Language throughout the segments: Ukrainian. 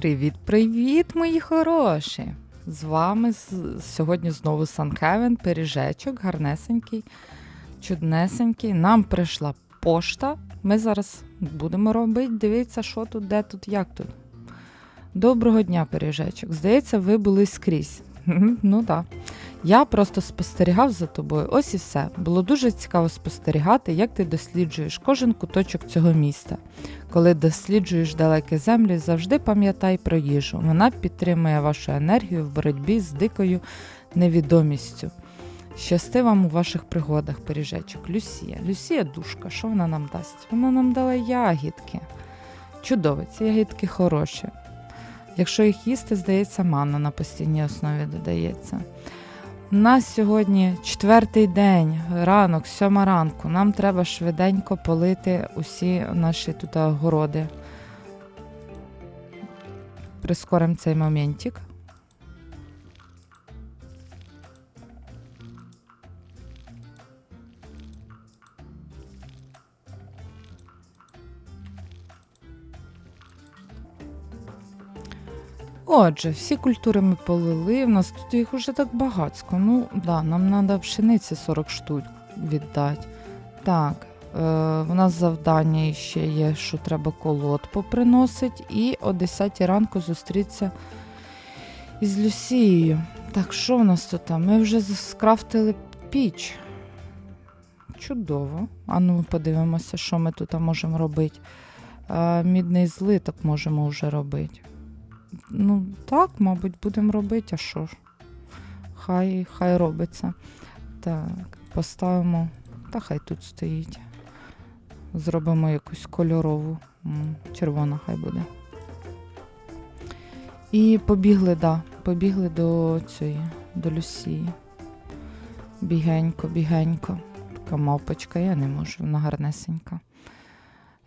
Привіт-привіт, мої хороші! З вами сьогодні знову Санхевен, пиріжечок, гарнесенький, чуднесенький. Нам прийшла пошта. Ми зараз будемо робити. Дивіться, що тут, де тут, як тут. Доброго дня, пиріжечок. Здається, ви були скрізь. Ну так. Я просто спостерігав за тобою. Ось і все. Було дуже цікаво спостерігати, як ти досліджуєш кожен куточок цього міста. Коли досліджуєш далекі землі, завжди пам'ятай про їжу. Вона підтримує вашу енергію в боротьбі з дикою невідомістю. Щасти вам у ваших пригодах, пиріжечок. Люсія. Люсія душка, що вона нам дасть? Вона нам дала ягідки. Чудово, ці ягідки хороші. Якщо їх їсти, здається, манна на постійній основі додається. У нас сьогодні четвертий день, ранок, сьома ранку. Нам треба швиденько полити усі наші тут городи. Прискоримо цей моментик. Отже, всі культури ми полили, в нас тут їх уже так багатсько. Ну, да, нам треба пшениці 40 штук віддати. Так, е, у нас завдання ще є, що треба колод поприносить, і о 10 ранку зустрітися із Люсією. Так, що в нас тут? Ми вже скрафтили піч. Чудово. А ну подивимося, що ми тут можемо робити. Е, мідний злиток можемо вже робити. Ну, так, мабуть, будемо робити, а що ж? Хай, хай робиться. Так, поставимо. Та хай тут стоїть. Зробимо якусь кольорову. Червона хай буде. І побігли, да, побігли до цієї, до Люсії. Бігенько, бігенько. Така мавпочка, я не можу, вона гарнесенька.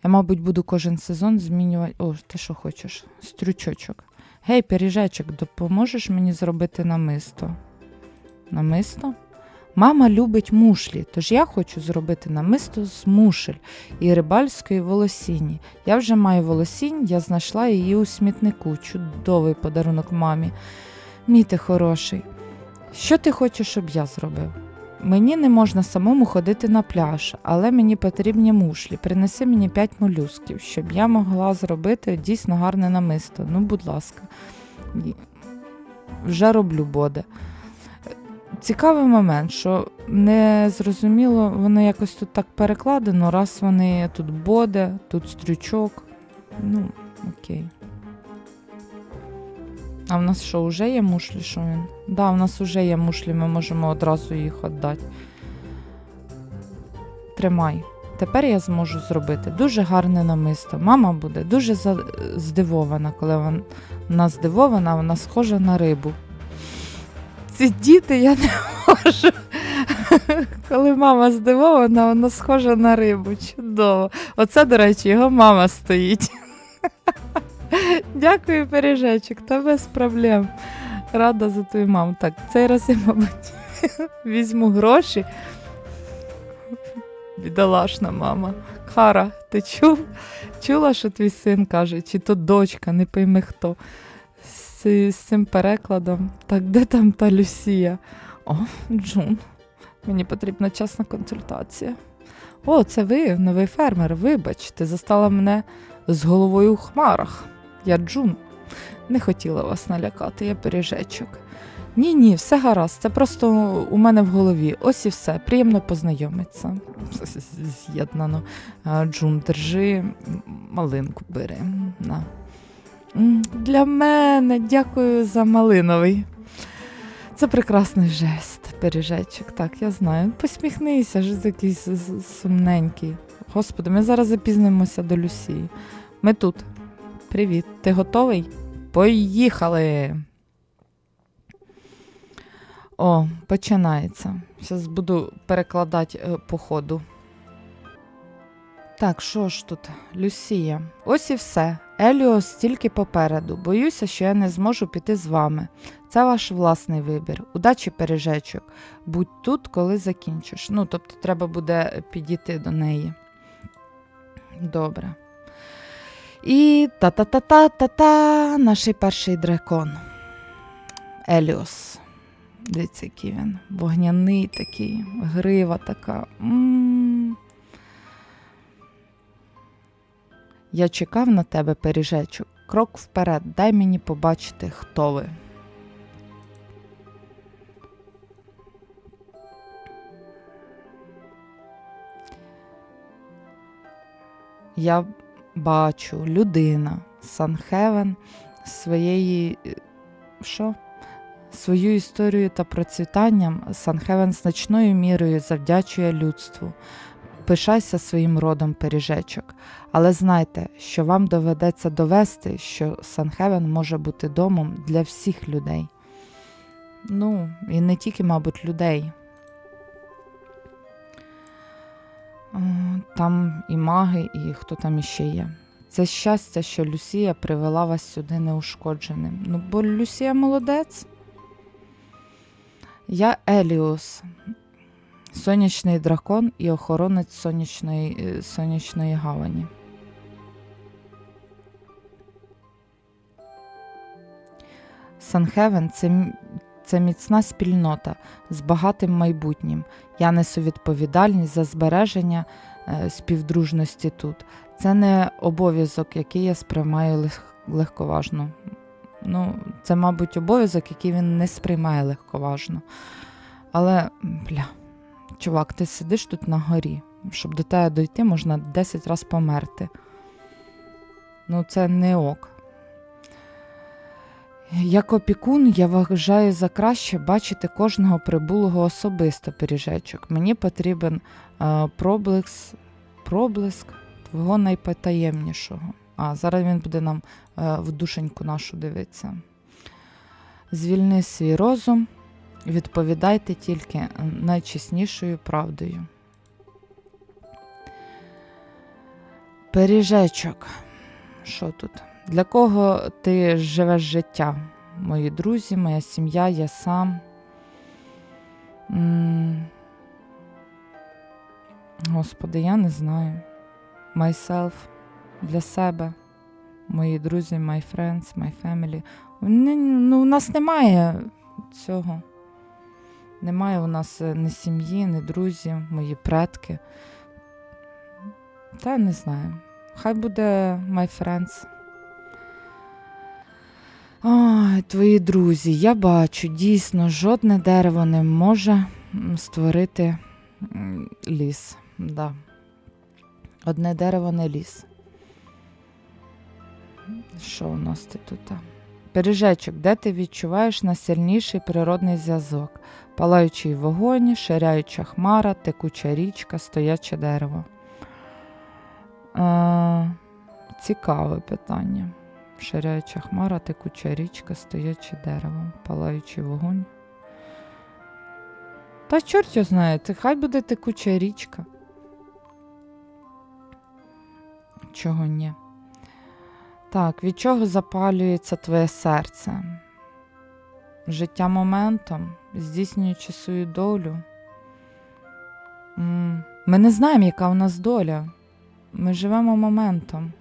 Я, мабуть, буду кожен сезон змінювати. О, ти що хочеш? Стрючочок. Гей, пиріжечок, допоможеш мені зробити намисто? Намисто? Мама любить мушлі, тож я хочу зробити намисто з мушель і рибальської волосіні. Я вже маю волосінь, я знайшла її у смітнику. Чудовий подарунок мамі. Мій ти хороший. Що ти хочеш, щоб я зробив? Мені не можна самому ходити на пляж, але мені потрібні мушлі. Принеси мені п'ять молюсків, щоб я могла зробити дійсно гарне намисто. Ну, будь ласка, вже роблю боде. Цікавий момент, що не зрозуміло, воно якось тут так перекладено, раз вони тут боде, тут стрючок. Ну, окей. А в нас що, вже є мушлі? Що він? Да, в нас вже є мушлі, ми можемо одразу їх віддати. Тримай. Тепер я зможу зробити дуже гарне намисто. Мама буде дуже здивована, коли вона здивована, вона схожа на рибу. Ці діти я не можу. Коли мама здивована, вона схожа на рибу. Чудово. Оце, до речі, його мама стоїть. Дякую, пиріжечок, та без проблем. Рада за твою маму. Так, цей раз я, мабуть, візьму гроші. Бідолашна мама. Хара, ти чув? Чула, що твій син каже, чи то дочка, не пойми хто. З, з цим перекладом. Так, де там та Люсія? О, Джун. Мені потрібна чесна консультація. О, це ви, новий фермер. Вибач, ти застала мене з головою у хмарах. Я Джун. Не хотіла вас налякати, я пиріжечок. Ні, ні, все гаразд. Це просто у мене в голові. Ось і все. Приємно з- З'єднано. Джун, держи, малинку бери. На. Для мене дякую за малиновий. Це прекрасний жест, пиріжечок. Так, я знаю. Посміхнися, ж якийсь сумненький. Господи, ми зараз запізнимося до Люсії. Ми тут. Привіт. Ти готовий? Поїхали. О, починається. Зараз буду перекладати е, по ходу. Так, що ж тут, Люсія? Ось і все. Еліос тільки попереду. Боюся, що я не зможу піти з вами. Це ваш власний вибір. Удачі, пережечок. Будь тут, коли закінчиш. Ну, тобто, треба буде підійти до неї. Добре. І та-та-та-та-та-та, наш перший дракон. Еліос. Дивіться, який він. Вогняний такий, грива така. Я чекав на тебе, пиріжечок. Крок вперед, дай мені побачити, хто ви. Я бачу людина Санхевен своєї. е, Що? Свою історію та процвітанням Санхевен значною мірою завдячує людству. Пишайся своїм родом пиріжечок, але знайте, що вам доведеться довести, що Санхевен може бути домом для всіх людей. Ну, і не тільки, мабуть, людей. Там і маги, і хто там іще є. Це щастя, що Люсія привела вас сюди неушкодженим. Ну, бо Люсія молодець. Я Еліус, сонячний дракон і охоронець сонячної, е, сонячної гавані. Санхевен це, це міцна спільнота з багатим майбутнім. Я несу відповідальність за збереження е, співдружності тут. Це не обов'язок, який я сприймаю легковажно. Ну, це, мабуть, обов'язок, який він не сприймає легковажно. Але, бля, чувак, ти сидиш тут на горі. Щоб до тебе дойти, можна 10 разів померти. Ну, це не ок. Як опікун, я вважаю за краще бачити кожного прибулого особисто пиріжечок. Мені потрібен е, проблиск, проблиск твого найпотаємнішого. А, зараз він буде нам е, в душеньку нашу дивитися. Звільни свій розум, відповідайте тільки найчеснішою правдою. Пиріжечок. Що тут? Для кого ти живеш життя? Мої друзі, моя сім'я, я сам. Господи, я не знаю. Myself для себе. Мої друзі, my friends, my family. Ну, у нас немає цього. Немає у нас е, ні сім'ї, ні друзів, мої предки. Та не знаю. Хай буде my friends. Ой, твої друзі, я бачу, дійсно, жодне дерево не може створити ліс. Да. Одне дерево не ліс. Що у нас ти тут? Пиріжечок, де ти відчуваєш найсильніший природний зв'язок? Палаючий вогонь, ширяюча хмара, текуча річка, стояче дерево. Е, цікаве питання. Ширяюча хмара, текуча річка, стояче дерево, палаючий вогонь. Та чорт його знає, це хай буде текуча річка. Чого ні? Так, від чого запалюється твоє серце? Життя моментом, здійснюючи свою долю. Ми не знаємо, яка у нас доля. Ми живемо моментом.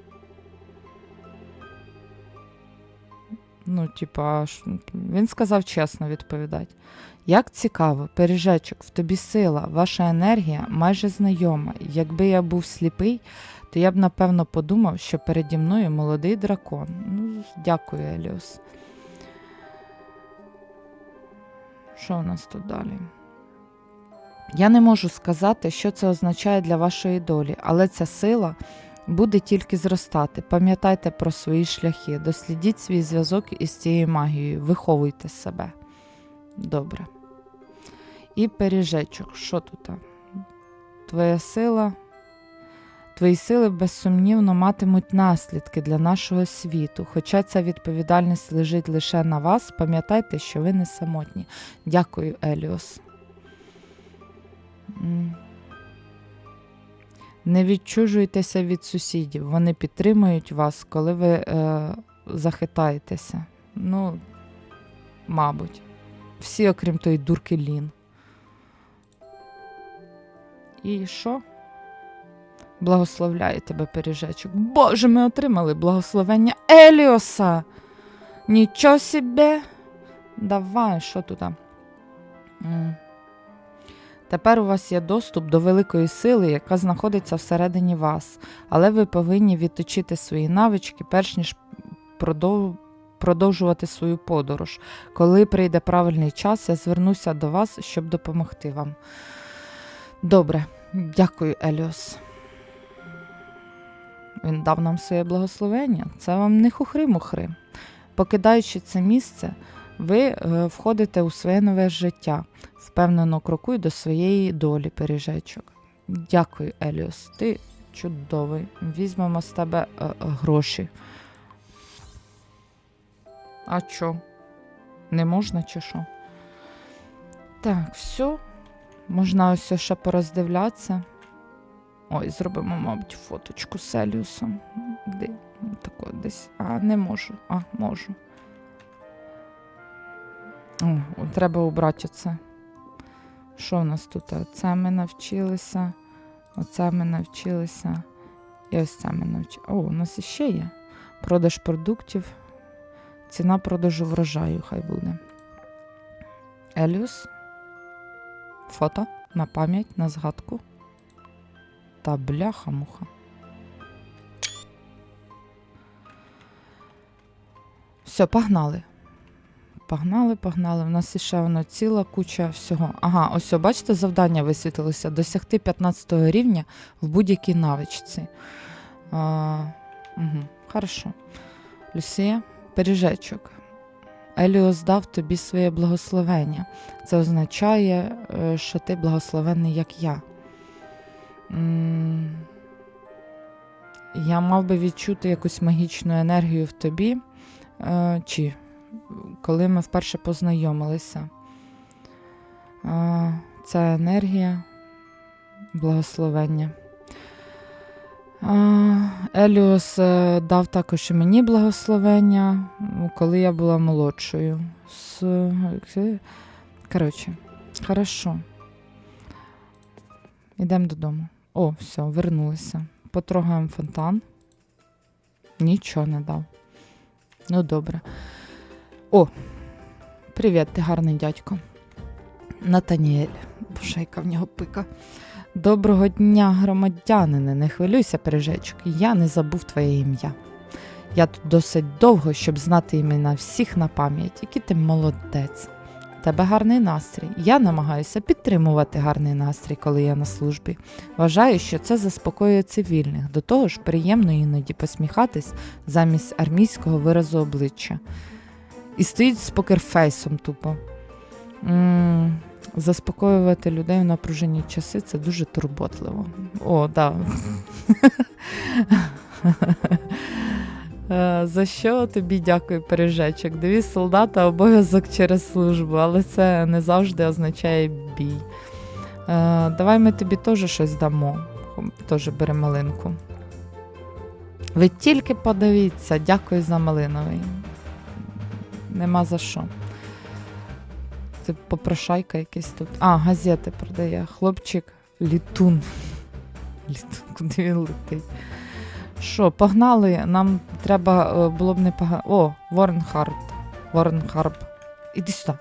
Ну, типа, він сказав чесно відповідати. Як цікаво, пиріжечок, в тобі сила, ваша енергія майже знайома. Якби я був сліпий, то я б напевно подумав, що переді мною молодий дракон. Ну, дякую, Еліос. Що у нас тут далі? Я не можу сказати, що це означає для вашої долі, але ця сила буде тільки зростати. Пам'ятайте про свої шляхи, дослідіть свій зв'язок із цією магією, виховуйте себе. Добре. І пиріжечок. Що тут? Твоя сила. Твої сили безсумнівно матимуть наслідки для нашого світу. Хоча ця відповідальність лежить лише на вас, пам'ятайте, що ви не самотні. Дякую, Еліос. Не відчужуйтеся від сусідів. Вони підтримують вас, коли ви е, захитаєтеся. Ну, мабуть. Всі, окрім тої дурки Лін. І що? Благословляю тебе, пиріжечок. Боже, ми отримали благословення Еліоса. Нічого собі. Давай, що тут? Тепер у вас є доступ до великої сили, яка знаходиться всередині вас, але ви повинні відточити свої навички, перш ніж продов... продовжувати свою подорож. Коли прийде правильний час, я звернуся до вас, щоб допомогти вам. Добре, дякую, Еліос. Він дав нам своє благословення. Це вам не хухри-мухри. Покидаючи це місце, ви е, входите у своє нове життя, впевнено крокуй до своєї долі, пиріжечок. Дякую, Еліос. Ти чудовий. Візьмемо з тебе е, е, гроші. А що? Не можна чи що? Так, все. Можна ось ще пороздивлятися. Ой, зробимо, мабуть, фоточку з Еліусом. Де? Тако десь. А, не можу. А, можу. О, треба убрати оце. Що в нас тут? Оце ми навчилися. Оце ми навчилися. І ось це ми навчилися. О, у нас іще є. Продаж продуктів. Ціна продажу врожаю хай буде. Еліус. Фото на пам'ять, на згадку. Та бляха-муха. Все, погнали. Погнали, погнали. У нас іще воно ціла куча всього. Ага, ось, бачите, завдання висвітилося. Досягти 15 рівня в будь-якій навичці. А, угу, хорошо. Люсія, пиріжечок. Еліос дав тобі своє благословення. Це означає, е, що ти благословенний, як я. Я мав би відчути якусь магічну енергію в тобі, е, чи коли ми вперше познайомилися. Це енергія благословення. Е, Еліос е, дав також і мені благословення, коли я була молодшою. Коротше, хорошо. Йдемо додому. О, все, вернулися. Потрогаємо фонтан. Нічого не дав. Ну, добре. О, привіт, ти гарний дядько. Натаніель. Боже, яка в нього пика. Доброго дня, громадянине, не хвилюйся, пережечок, я не забув твоє ім'я. Я тут досить довго, щоб знати імена всіх на пам'ять, який ти молодець. Тебе гарний настрій. Я намагаюся підтримувати гарний настрій, коли я на службі. Вважаю, що це заспокоює цивільних. До того ж, приємно іноді посміхатись замість армійського виразу обличчя. І стоїть з покерфейсом тупо. м Заспокоювати людей в напружені часи це дуже турботливо. О, да. Е, За що тобі дякую, пережечок? Девіз солдата обов'язок через службу, але це не завжди означає бій. Е, Давай ми тобі теж щось дамо. Теж бери малинку. Ви тільки подивіться, дякую за малиновий. Нема за що. Це попрошайка якийсь тут. А, газети продає. Хлопчик літун. Літун, куди він летить? Що, погнали? Нам треба е, було б не погано. О, Ворнхард. Ворнхарб. Іди сюди.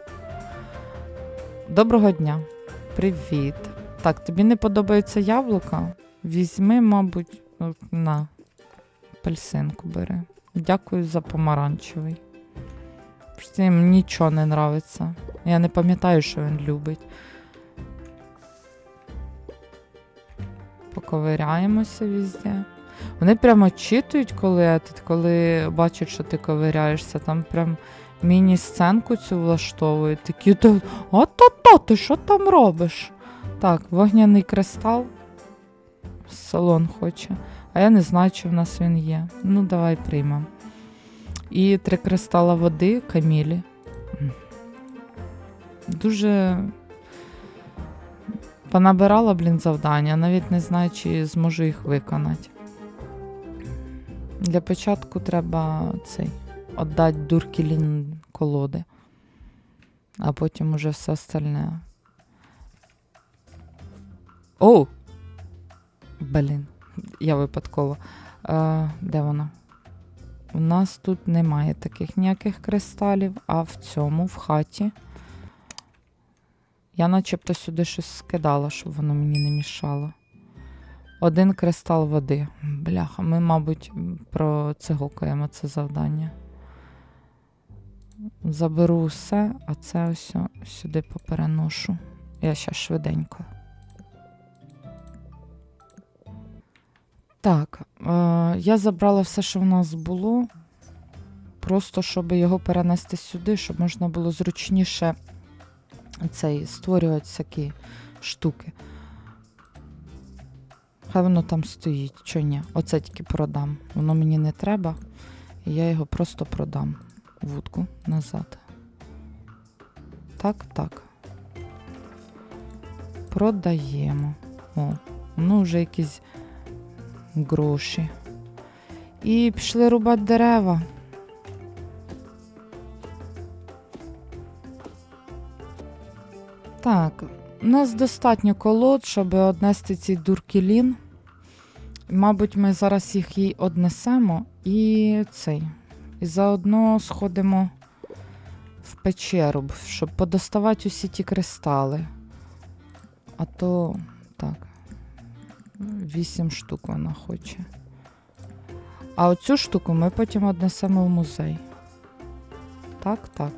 Доброго дня. Привіт. Так, тобі не подобається яблука? Візьми, мабуть, на апельсинку бери. Дякую за помаранчевий. Просто їм нічого не нравиться. Я не пам'ятаю, що він любить. Поковиряємося везде. Вони прямо читують, коли, коли бачать, що ти ковиряєшся. Там прям міні-сценку цю влаштовують. Такі, то, а-та-та, ти що там робиш? Так, вогняний кристал. Салон хоче. А я не знаю, чи в нас він є. Ну, давай приймемо. І три кристала води Камілі. Дуже понабирала, блін, завдання, навіть не знаю, чи зможу їх виконати. Для початку треба цей віддати дуркілін колоди, а потім уже все остальне. О! Блін, Я випадково. Е, де вона? У нас тут немає таких ніяких кристалів, а в цьому, в хаті. Я начебто сюди щось скидала, щоб воно мені не мішало. Один кристал води. Бляха, ми, мабуть, процигокаємо це завдання. Заберу все, а це ось сюди попереношу. Я ще швиденько. Так, я забрала все, що в нас було. Просто щоб його перенести сюди, щоб можна було зручніше цей, створювати всякі штуки. Хай воно там стоїть, що ні. Оце тільки продам. Воно мені не треба. І я його просто продам. Вудку назад. Так, так. Продаємо. О, ну вже якісь гроші. І пішли рубати дерева. Так, у нас достатньо колод, щоб однести цей дуркілін. Мабуть, ми зараз їх їй однесемо і цей. І заодно сходимо в печеру, щоб подоставати усі ті кристали. А то так. Вісім штук вона хоче. А оцю штуку ми потім однесемо в музей. Так, так.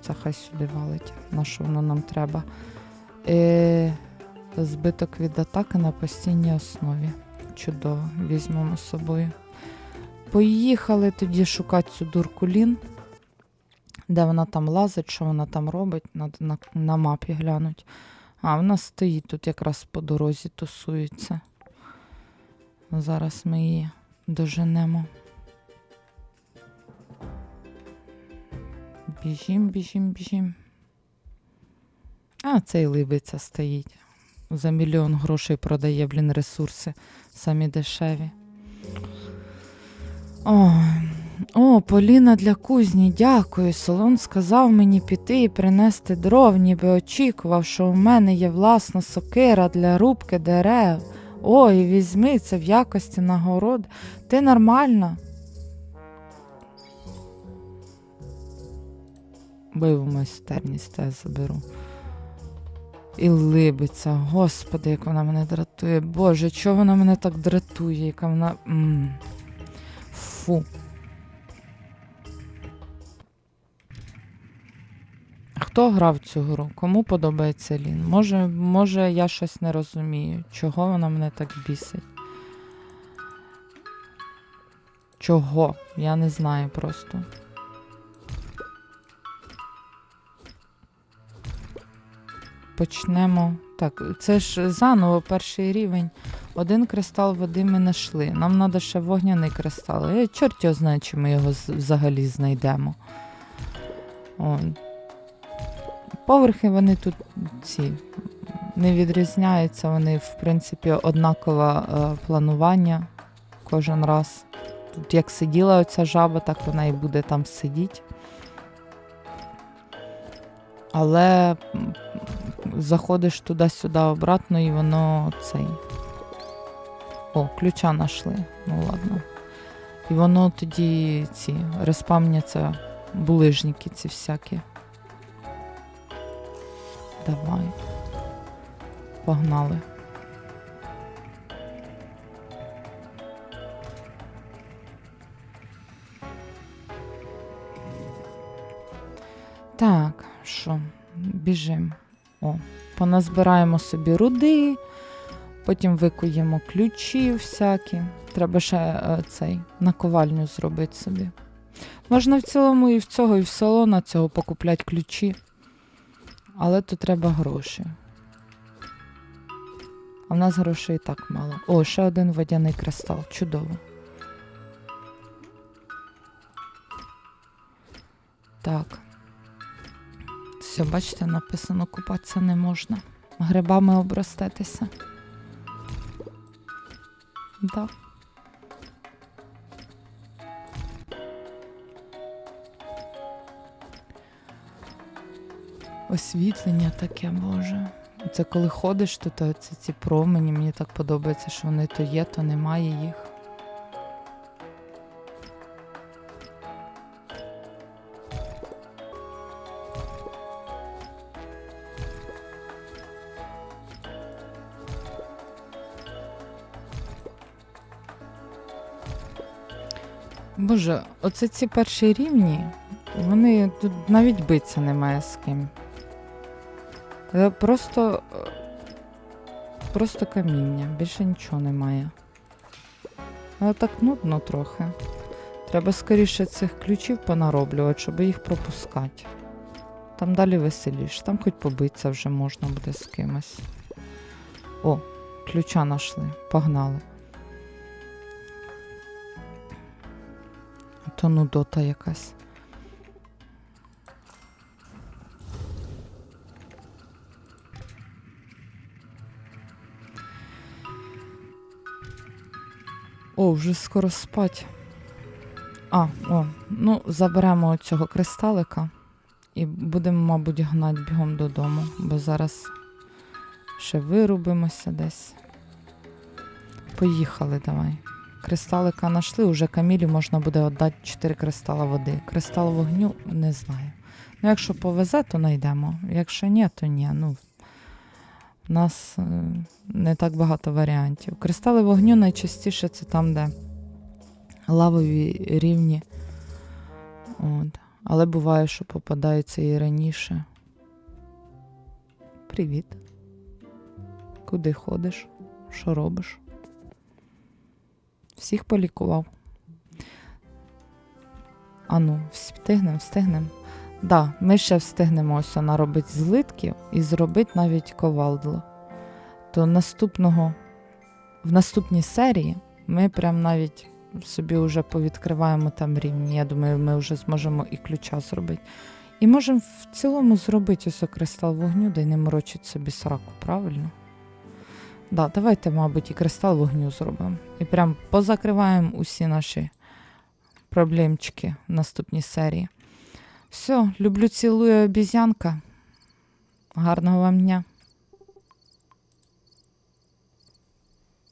Це хай сюди валить. На що воно нам треба? Е, збиток від атаки на постійній основі. Чудово, візьмемо з собою. Поїхали тоді шукати цю дуркулін. Де вона там лазить, що вона там робить, надо на, на мапі глянуть. А, вона стоїть тут якраз по дорозі тусується. Зараз ми її доженемо. Біжім, біжім, біжім. А, цей либиця стоїть. За мільйон грошей продає, блін, ресурси. Самі дешеві. О, о, Поліна для кузні, дякую. Солон сказав мені піти і принести дров, ніби очікував, що у мене є власна сокира для рубки дерев. Ой, візьми це в якості нагород. Ти нормальна? Бойову майстерність я заберу. І либиться. Господи, як вона мене дратує. Боже, чого вона мене так дратує, яка вона. м Фу. Хто грав цю гру? Кому подобається Лін? Може, може, я щось не розумію, чого вона мене так бісить. Чого? Я не знаю просто. Почнемо. Так, це ж заново перший рівень. Один кристал води ми знайшли. Нам треба ще вогняний кристал. Е, чорт його знає, чи ми його взагалі знайдемо. О. Поверхи вони тут ці не відрізняються, вони, в принципі, однакове е, планування кожен раз. Тут як сиділа оця жаба, так вона і буде там сидіти. Але заходиш туди-сюди обратно, і воно цей. О, ключа знайшли. Ну ладно. І воно тоді ці респамняться булижники ці всякі. Давай. Погнали. Так, що, біжимо. О, поназбираємо собі руди, потім викуємо ключі всякі. Треба ще е, цей наковальню зробити собі. Можна в цілому і в цього, і в салона цього покупляти ключі. Але то треба гроші. А в нас грошей і так мало. О, ще один водяний кристал. Чудово. Так. Все, бачите, написано, купатися не можна. Грибами обростетися. Да. Освітлення таке, Боже. Це коли ходиш, то, то це ці промені, мені так подобається, що вони то є, то немає їх. Боже, оце ці перші рівні, вони тут навіть битися немає з ким. Просто. е, Просто каміння, більше нічого немає. Але так нудно трохи. Треба скоріше цих ключів понароблювати, щоб їх пропускати. Там далі веселіш, там хоч побитися вже можна буде з кимось. О, ключа знайшли, погнали. То нудота якась. О, вже скоро спать. А, о, ну, заберемо цього кристалика і будемо, мабуть, гнати бігом додому, бо зараз ще вирубимося десь. Поїхали давай. Кристалика знайшли, уже Камілі можна буде віддати 4 кристала води. Кристал вогню не знаю. Ну, якщо повезе, то знайдемо. Якщо ні, то ні. Ну, у нас е, не так багато варіантів. Кристали вогню найчастіше це там, де лавові рівні. От. Але буває, що попадаються і раніше. Привіт. Куди ходиш? Що робиш? Всіх полікував. Ану, встигнем, встигнем. Да, ми ще встигнемо ось наробити злитків і зробити навіть ковалдло. То наступного, в наступній серії ми прям навіть собі вже повідкриваємо там рівні. Я думаю, ми вже зможемо і ключа зробити. І можемо в цілому зробити ось кристал вогню, де не морочить собі сраку, правильно? Да, давайте, мабуть, і кристал вогню зробимо. І прям позакриваємо усі наші проблемчики в наступній серії. Все, люблю, цілую обізянка. Гарного вам дня.